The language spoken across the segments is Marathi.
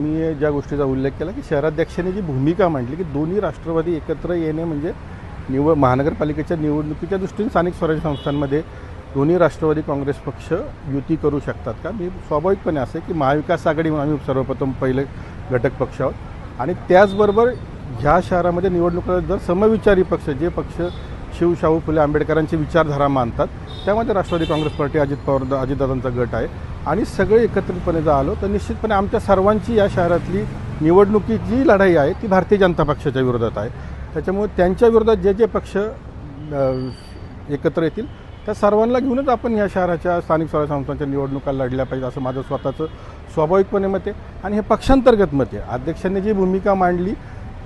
मी ज्या गोष्टीचा उल्लेख केला की शहराध्यक्षांनी जी भूमिका मांडली की दोन्ही राष्ट्रवादी एकत्र येणे म्हणजे निवड महानगरपालिकेच्या निवडणुकीच्या दृष्टीने स्थानिक स्वराज्य संस्थांमध्ये दोन्ही राष्ट्रवादी काँग्रेस पक्ष युती करू शकतात का? मी स्वाभाविकपणे असं आहे की महाविकास आघाडी म्हणून आम्ही सर्वप्रथम पहिले घटक पक्ष आहोत. आणि त्याचबरोबर ह्या शहरामध्ये निवडणुका जर समविचारी पक्ष जे पक्ष शिव शाहू फुले आंबेडकरांची विचारधारा मानतात. त्यामध्ये राष्ट्रवादी काँग्रेस पार्टी अजित पवार अजितदादांचा गट आहे. आणि सगळे एकत्रितपणे जर आलो तर निश्चितपणे आमच्या सर्वांची या शहरातली निवडणुकी जी लढाई आहे ती भारतीय जनता पक्षाच्या विरोधात आहे. त्याच्यामुळे त्यांच्या विरोधात जे जे पक्ष एकत्र येतील त्या सर्वांना घेऊनच आपण या शहराच्या स्थानिक स्वराज्य संस्थांच्या निवडणुका लढल्या पाहिजे असं माझं स्वतःचं स्वाभाविकपणे मत आहे. आणि हे पक्षांतर्गत मत आहे. अध्यक्षांनी जी भूमिका मांडली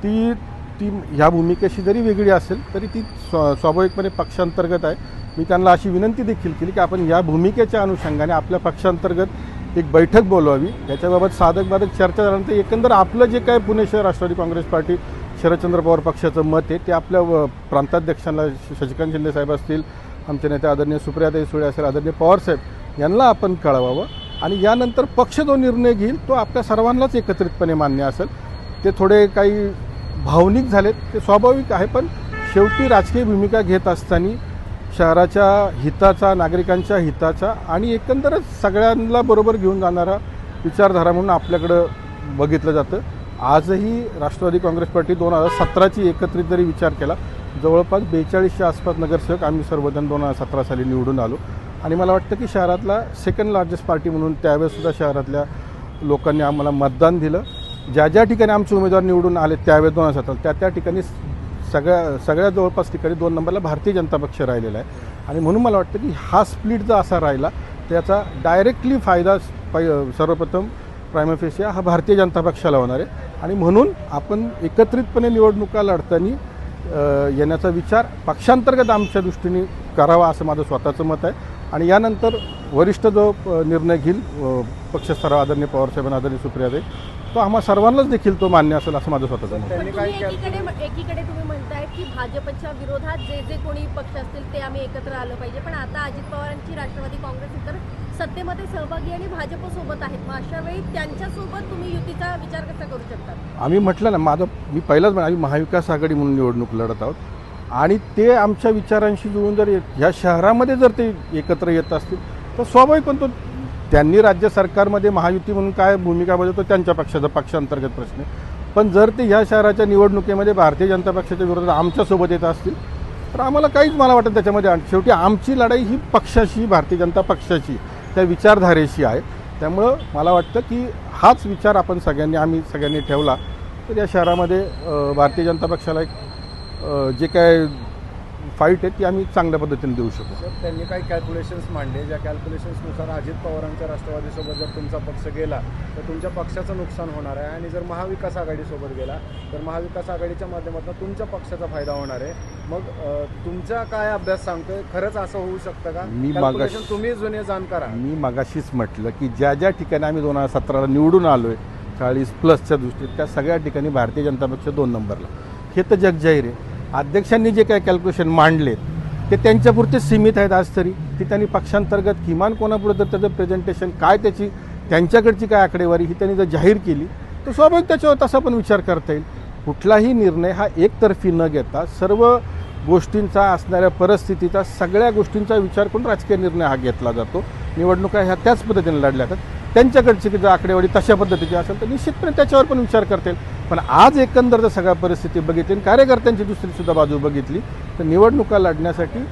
ती ती ह्या भूमिकेशी जरी वेगळी असेल तरी ती स्व स्वाभाविकपणे पक्षांतर्गत आहे. मी त्यांना अशी विनंती देखील केली की आपण या भूमिकेच्या अनुषंगाने आपल्या पक्षांतर्गत एक बैठक बोलवावी याच्याबाबत साधक बाधक चर्चा झाल्यानंतर एकंदर आपलं जे काय पुणे शहर राष्ट्रवादी काँग्रेस पार्टी शरदचंद्र पवार पक्षाचं मत आहे ते आपल्या व- प्रांताध्यक्षांना शशिकांत शिंदे साहेब असतील आमचे नेते आदरणीय सुप्रियाताई सुळे असेल आदरणीय पवार साहेब यांना आपण कळवावं. आणि यानंतर पक्ष जो निर्णय घेईल तो आपल्या सर्वांनाच एकत्रितपणे मान्य असेल. ते थोडे काही भावनिक झालेत ते स्वाभाविक आहे पण शेवटी राजकीय भूमिका घेत असताना शहराच्या हिताचा नागरिकांच्या हिताचा आणि एकंदरच सगळ्यांना बरोबर घेऊन जाणारा विचारधारा म्हणून आपल्याकडं बघितलं जातं. आजही राष्ट्रवादी काँग्रेस पार्टी दोन हजार सतराची एकत्रित जरी विचार केला जवळपास बेचाळीसच्या आसपास नगरसेवक आम्ही सर्वजण दोन हजार सतरा साली निवडून आलो. आणि मला वाटतं की शहरातला सेकंड लार्जेस्ट पार्टी म्हणून त्यावेळेसुद्धा शहरातल्या लोकांनी आम्हाला मतदान दिलं. ज्या ज्या ठिकाणी आमचे उमेदवार निवडून आले त्यावेळेस दोन हजार सतरा त्या त्या ठिकाणी सगळ्या सगळ्या जवळपास ठिकाणी दोन नंबरला भारतीय जनता पक्ष राहिलेला आहे. आणि म्हणून मला वाटतं की हा स्प्लिट जर असा राहिला त्याचा डायरेक्टली फायदा सर्वप्रथम सर्वप्रथम प्रायमफेशिया हा भारतीय जनता पक्षाला होणार आहे. आणि म्हणून आपण एकत्रितपणे निवडणुका लढताना येण्याचा विचार पक्षांतर्गत आमच्या दृष्टीने करावा असं माझं स्वतःचं मत आहे. आणि यानंतर वरिष्ठ जो निर्णय घेईल पक्षस्तरावर आदरणीय पवारसाहेब आदरणीय सुप्रियाताई तो आम्हा सर्वांनाच देखील तो मान्य असेल असं माझं स्वतःचं मत. पण तुम्ही एकीकडे एकीकडे तुम्ही म्हणताय की भाजपच्या विरोधात जे जे कोणी पक्ष असतील ते आम्ही एकत्र आलं पाहिजे. पण आता अजित पवारांची राष्ट्रवादी काँग्रेस इतर सत्तेमध्ये सहभागी आणि भाजप सोबत आहेत. मग अशा वेळी त्यांच्यासोबत तुम्ही युतीचा विचार कसा करू शकता? आम्ही म्हटलं ना माझं मी पहिलाच म्हण आम्ही महाविकास आघाडी म्हणून निवडणूक लढत आहोत. आणि ते आमच्या विचारांशी जुळून जर ह्या शहरामध्ये जर ते एकत्र येत असतील तर स्वाभाविक पण तो त्यांनी राज्य सरकारमध्ये महायुती म्हणून काय भूमिका बजावतो त्यांच्या पक्षाचा पक्षांतर्गत प्रश्न आहे. पण जर ते ह्या शहराच्या निवडणुकीमध्ये भारतीय जनता पक्षाच्या विरोधात आमच्यासोबत येत असतील तर आम्हाला काहीच मला वाटत त्याच्यामध्ये शेवटी आमची लढाई ही पक्षाशी भारतीय जनता पक्षाची त्या विचारधारेशी आहे. त्यामुळं मला वाटतं की हाच विचार आपण सगळ्यांनी आम्ही सगळ्यांनी ठेवला. तर या शहरामध्ये भारतीय जनता पक्षाला एक जे काय फाईट आहे ती आम्ही चांगल्या पद्धतीने देऊ शकू. सर त्यांनी काही कॅल्क्युलेशन्स मांडले. ज्या कॅल्क्युलेशन्सनुसार अजित पवारांच्या राष्ट्रवादीसोबत जर तुमचा पक्ष गेला तर तुमच्या पक्षाचं नुकसान होणार आहे. आणि जर महाविकास आघाडीसोबत गेला तर महाविकास आघाडीच्या माध्यमातून तुमच्या पक्षाचा फायदा होणार आहे. मग तुमचा काय अभ्यास सांगतोय? खरंच असं होऊ शकतं का? मी मागास- तुम्ही जुने जाणकार मी मगाशीच म्हटलं की ज्या ज्या ठिकाणी आम्ही दोन हजार सतराला निवडून आलो आहे चाळीस प्लसच्या दृष्टीत त्या सगळ्या ठिकाणी भारतीय जनता पक्ष दोन नंबरला. हे तर जगजाहीर आहे. अध्यक्षांनी जे काही कॅल्क्युलेशन मांडलेत ते त्यांच्यापुरते सीमित आहेत आज तरी. की त्यांनी पक्षांतर्गत किमान कोणापुढे जर त्याचं प्रेझेंटेशन काय त्याची त्यांच्याकडची काय आकडेवारी ही त्यांनी जर जाहीर केली तर स्वाभाविक त्याच्यावर तसा पण विचार करता येईल. कुठलाही निर्णय हा एकतर्फी न घेता सर्व गोष्टींचा असणाऱ्या परिस्थितीचा सगळ्या गोष्टींचा विचार करून राजकीय निर्णय हा घेतला जातो. निवडणुका ह्या त्याच पद्धतीने लढल्या जातात. त्यांच्याकडची जर आकडेवारी तशा पद्धतीची असेल तर निश्चितपणे त्याच्यावर पण विचार करता येईल. पण आज एकंदर जर सगळ्या परिस्थिती बघितली आणि कार्यकर्त्यांची दुसरीसुद्धा बाजू बघितली तर निवडणुका लढण्यासाठी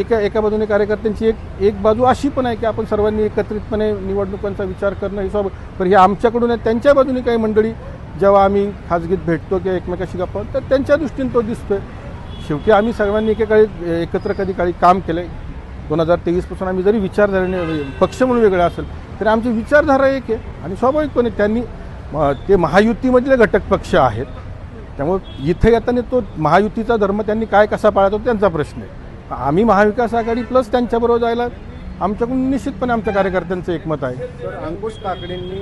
एका एका बाजूने कार्यकर्त्यांची एक एक बाजू अशी पण आहे की आपण सर्वांनी एकत्रितपणे निवडणुकांचा विचार करणं हे स्वाभाविक. पण हे आमच्याकडून आहे त्यांच्या बाजूने काही मंडळी जेव्हा आम्ही खाजगीत भेटतो किंवा एकमेकाशी गप्पा तर त्यांच्या दृष्टीने तो दिसतोय. शेवटी आम्ही सर्वांनी एकेकाळी एकत्र कधी काळी काम केलं आहे दोन हजार तेवीसपासून आम्ही जरी विचारधारेने पक्ष म्हणून वेगळा असेल तरी आमची विचारधारा एक आहे. आणि स्वाभाविकपणे त्यांनी म- ते महायुतीमधले घटक पक्ष आहेत. त्यामुळे इथे येताना तो महायुतीचा धर्म त्यांनी काय कसा पाळतो त्यांचा प्रश्न आहे. आम्ही महाविकास आघाडी प्लस त्यांच्याबरोबर जायला आमच्याकडून निश्चितपणे आमच्या कार्यकर्त्यांचं एकमत आहे. तर अंकुश काकडींनी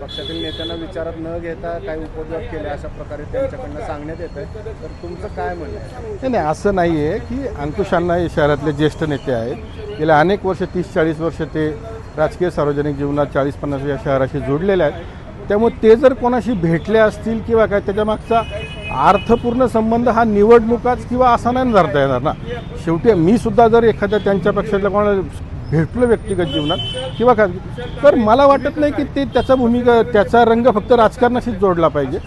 पक्षातील नेत्यांना विचारात न घेता काही उपद्रव केले अशा प्रकारे त्यांच्याकडनं सांगण्यात येत आहे तर तुमचं काय म्हणणं नाही नाही असं नाही आहे की अंकुशांना हे शहरातले ज्येष्ठ नेते आहेत. गेल्या अनेक वर्ष तीस चाळीस वर्ष ते राजकीय सार्वजनिक जीवनात चाळीस पन्नास या शहराशी जोडलेले आहेत. त्यामुळे ते जर कोणाशी भेटले असतील किंवा काय त्याच्यामागचा अर्थपूर्ण संबंध हा निवडणुकाच किंवा असा नाही धरता येणार ना. शेवटी मी सुद्धा जर एखाद्या त्यांच्या पक्षातल्या कोणाला भेटलो व्यक्तिगत जीवनात किंवा काय तर मला वाटत नाही की ते त्याचा भूमिका त्याचा रंग फक्त राजकारणाशीच जोडला पाहिजे.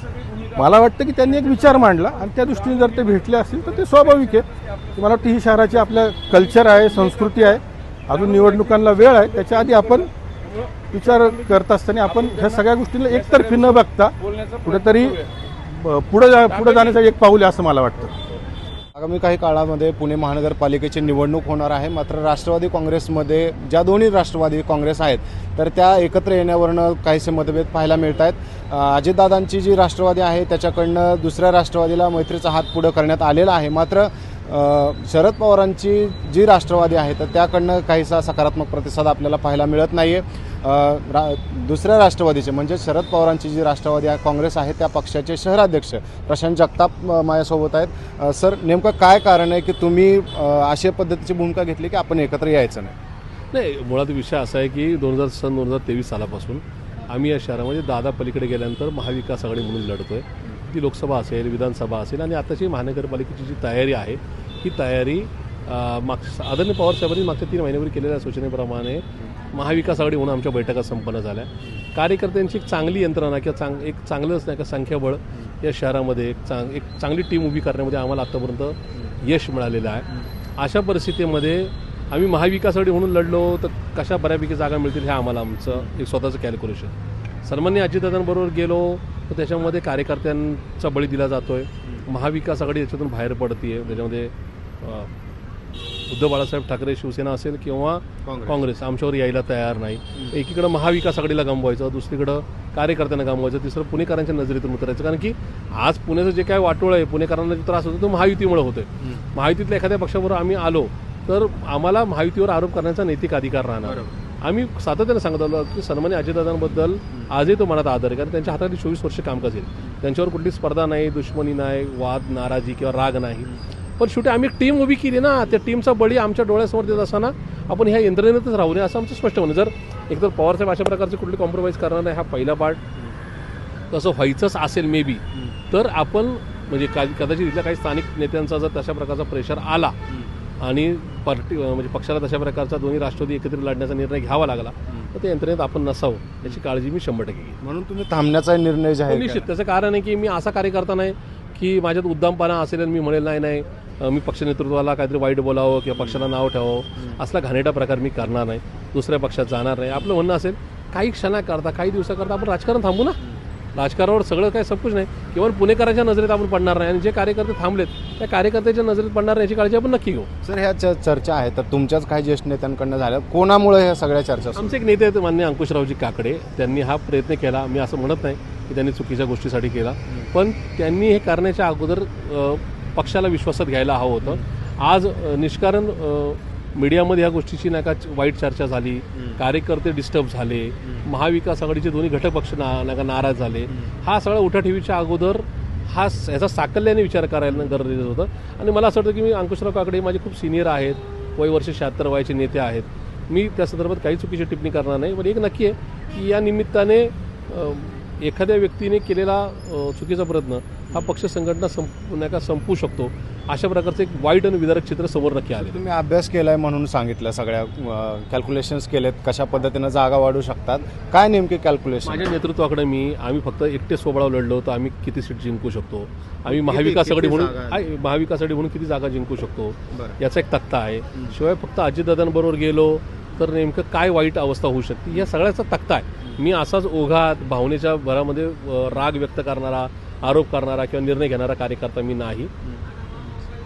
मला वाटतं की त्यांनी एक विचार मांडला आणि त्या दृष्टीने जर ते भेटले असतील तर ते स्वाभाविक आहे. मला वाटतं ही शहराची आपल्या कल्चर आहे संस्कृती आहे अजून निवडणुकांना वेळ आहे त्याच्या आधी आपण विचार करत असताना आपण ह्या सगळ्या गोष्टीला एकतर्फी न बघता कुठेतरी ब- पुढं जा पुढं जाण्याचं एक पाऊल आहे असं मला वाटतं. आगामी काही काळामध्ये पुणे महानगरपालिकेची निवडणूक होणार आहे. मात्र राष्ट्रवादी काँग्रेसमध्ये ज्या दोन्ही राष्ट्रवादी काँग्रेस आहेत तर त्या एकत्र येण्यावरनं काहीसे मतभेद पाहायला मिळत आहेत अजितदादांची जी राष्ट्रवादी आहे त्याच्याकडनं दुसऱ्या राष्ट्रवादीला मैत्रीचा हात पुढं करण्यात आलेला आहे. मात्र शरद पवारांची जी राष्ट्रवादी आहे तर त्याकडनं काहीसा सकारात्मक प्रतिसाद आपल्याला पाहायला मिळत नाही आहे रा दुसऱ्या राष्ट्रवादीचे म्हणजे शरद पवारांची जी राष्ट्रवादी आहे काँग्रेस आहे त्या पक्षाचे शहराध्यक्ष प्रशांत जगताप माझ्यासोबत आहेत. सर नेमकं काय कारण आहे की तुम्ही अशा पद्धतीची भूमिका घेतली की आपण एकत्र यायचं नाही? नाही मुळात विषय असा आहे की दोन हजार सन दोन हजार तेवीस सालापासून आम्ही या शहरामध्ये म्हणजे दादा पलीकडे गेल्यानंतर महाविकास आघाडी म्हणून लढतोय. ती लोकसभा असेल विधानसभा असेल आणि आताची महानगरपालिकेची जी तयारी आहे ही तयारी मागच्या आदरणीय पवार साहेबांनी मागच्या तीन महिन्यापूर्वी केलेल्या सूचनेप्रमाणे महाविकास आघाडी म्हणून आमच्या बैठका संपन्न झाल्या. कार्यकर्त्यांची एक चांगली यंत्रणा किंवा चांग एक चांगलंच नाही का संख्याबळ या शहरामध्ये एक चांग एक चांगली टीम उभी करण्यामध्ये आम्हाला आत्तापर्यंत यश मिळालेलं आहे. अशा परिस्थितीमध्ये आम्ही महाविकास आघाडी म्हणून लढलो तर कशा बऱ्यापैकी जागा मिळतील हे आम्हाला आमचं एक स्वतःचं कॅल्क्युलेशन सन्मान्य अजितदादांबरोबर गेलो तर त्याच्यामध्ये कार्यकर्त्यांचा बळी दिला जातोय. महाविकास आघाडी याच्यातून बाहेर पडते आहे त्याच्यामध्ये उद्धव बाळासाहेब ठाकरे शिवसेना असेल किंवा काँग्रेस. आमच्यावर यायला तयार नाही. एकीकडं महाविकास आघाडीला गमवायचं दुसरीकडं कार्यकर्त्यांना गमवायचं तिसरं पुणेकरांच्या नजरेतून उतरायचं कारण की आज पुण्याचं जे काय वाटोळ आहे पुणेकरांना जो त्रास होतो तो महायुतीमुळे होतोय. महायुतीतल्या एखाद्या पक्षाबरोबर आम्ही आलो तर आम्हाला महायुतीवर आरोप करण्याचा नैतिक अधिकार राहणार. आम्ही सातत्याने सांगत आलो की सन्मान्य अजितदादांबद्दल आजही तो मनात आदर आहे. कारण त्यांच्या हाताखाली चोवीस वर्ष कामकाज येईल त्यांच्यावर कुठली स्पर्धा नाही दुश्मनी नाही वाद नाराजी किंवा राग नाही. पण शेवटी आम्ही टीम उभी केली ना त्या टीमचा बळी आमच्या डोळ्यासमोर देत असताना आपण ह्या यंत्रणेतच राहू नये असं आमचं स्पष्ट म्हणणं. जर एकतर पवारसाहेब अशा प्रकारचे कुठली कॉम्प्रोमाइज करणार नाही हा पहिला पार्ट तसं व्हायचंच असेल मे बी तर आपण म्हणजे का कदाचित इथल्या काही स्थानिक नेत्यांचा जर तशा प्रकारचा प्रेशर आला आणि पार्टी म्हणजे पक्षाला तशा प्रकारचा दोन्ही राष्ट्रवादी एकत्रित लढण्याचा निर्णय घ्यावा लागला तर त्या यंत्रणेत आपण नसावं. याची काळजी मी शंभर टक्के घेईन. म्हणून तुम्ही थांबण्याचा निर्णय निश्चित. त्याचं कारण आहे की मी असा कार्यकर्ता नाही की माझ्यात उद्दामपणा असेल आणि मी म्हणेल नाही नाही मी पक्ष नेतृत्वाला काहीतरी वाईट बोलावं किंवा पक्षाला नाव ठेवावं असला घाणेरडा प्रकार मी करणार नाही. दुसऱ्या पक्षात जाणार नाही. आपलं म्हणणं असेल काही क्षणाकरता काही दिवसाकरता आपण राजकारण थांबू ना? राजकारणावर सगळं काही सबकुच नाही. केवळ पुणेकरांच्या नजरेत आपण पडणार नाही आणि जे कार्यकर्ते थांबलेत त्या कार्यकर्त्याच्या नजरेत पडणार नाही याची काळजी आपण नक्की घेऊ. सर ह्या चर्चा आहेत तर तुमच्याच काही ज्येष्ठ नेत्यांकडनं झाल्या कोणामुळे ह्या सगळ्या चर्चा? आमचे एक नेते आहेत मान्य अंकुशरावजी काकडे. त्यांनी हा प्रयत्न केला. मी असं म्हणत नाही की त्यांनी चुकीच्या गोष्टीसाठी केला. पण त्यांनी हे करण्याच्या अगोदर पक्षाला विश्वासात घ्यायला हवं होतं. आज निष्कारण मीडियामध्ये या गोष्टीची नाही का वाईट चर्चा झाली कार्यकर्ते डिस्टर्ब झाले महाविकास आघाडीचे दोन्ही घटक पक्ष ना नाही का नाराज झाले. हा सगळा उठाठेवीच्या अगोदर हा ह्याचा साकल्याने विचार करायला गरजेचं होतं. आणि मला असं वाटतं की मी अंकुशराव काकडे माझे खूप सिनियर आहेत वय वर्ष शहात्तर वयाचे नेते आहेत. मी त्या संदर्भात काही चुकीची टिप्पणी करणार नाही पण एक नक्की आहे की या निमित्ताने एखाद्या व्यक्तीने केलेला चुकीचा प्रयत्न हा पक्ष संघटना संप नाही का संपू शकतो. अशा प्रकारचं एक वाईट आणि विदारक चित्र समोर नक्की आले तुम्ही अभ्यास केलाय म्हणून सांगितलं सगळ्या कॅल्क्युलेशन्स केलेत कशा पद्धतीनं जागा वाढू शकतात? काय नेमके कॅल्क्युलेशन माझ्या नेतृत्वाकडे मी आम्ही फक्त एकटे सोबळाव लढलो तर आम्ही किती सीट जिंकू शकतो. आम्ही महाविकास किती आघाडी म्हणून जागा? आहे, महाविकास आघाडी म्हणून किती जागा जिंकू शकतो. याचा एक तक्ता आहे. शिवाय फक्त अजितदादांबरोबर गेलो तर नेमकं काय वाईट अवस्था होऊ शकते? या सगळ्याचा तक्ता आहे. मी असाच ओघात भावनेच्या भरामध्ये राग व्यक्त करणारा आरोप करणारा किंवा निर्णय घेणारा कार्यकर्ता मी नाही.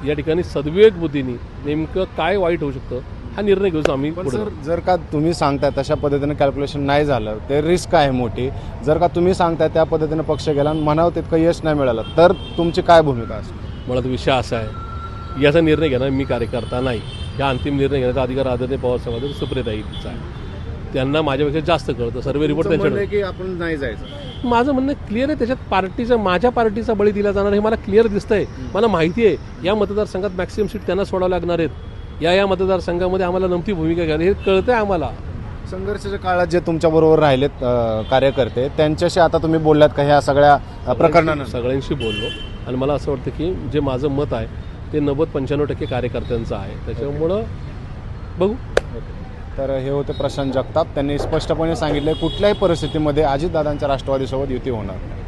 या ठिकाणी सद्विवेक बुद्धीने नेमकं काय वाईट होऊ शकतं हा निर्णय घेऊन आम्ही सर जर का तुम्ही सांगताय तशा पद्धतीनं कॅल्क्युलेशन नाही झालं ते रिस्क आहे मोठी. जर का तुम्ही सांगताय त्या पद्धतीनं पक्ष गेला आणि म्हणावं तितकं यश नाही मिळालं तर तुमची काय भूमिका असेल मुळात विषय असा आहे. याचा निर्णय घेणार मी कार्यकर्ता नाही. या अंतिम निर्णय घेण्याचा अधिकार आदरणीय पवार साहेबांचा सुप्रियताईचा आहे. त्यांना माझ्यापेक्षा जास्त कळतं. सर्वे रिपोर्ट त्यांच्याकडे. की आपण नाही जायचं? माझं म्हणणं क्लिअर आहे त्याच्यात पार्टीचं माझ्या पार्टीचा बळी दिला जाणार हे मला क्लिअर दिसतंय. मला माहिती आहे या मतदारसंघात मॅक्सिमम सीट त्यांना सोडावं लागणार आहेत. या या मतदारसंघामध्ये आम्हाला नमती भूमिका घ्यावी हे कळतंय आम्हाला. संघर्षाच्या काळात जे तुमच्याबरोबर राहिलेत कार्यकर्ते त्यांच्याशी आता तुम्ही बोललात का ह्या सगळ्या अ, प्रकरणानंतर सगळ्यांशी बोललो. आणि मला असं वाटतं की जे माझं मत आहे ते नव्वद पंच्याण्णव टक्के कार्यकर्त्यांचं आहे. त्याच्यामुळं बघू. तर हे होते प्रशांत जगताप. त्यांनी स्पष्टपणे सांगितले कुठल्याही परिस्थितीमध्ये अजितदादांच्या राष्ट्रवादीसोबत युती होणार नाही.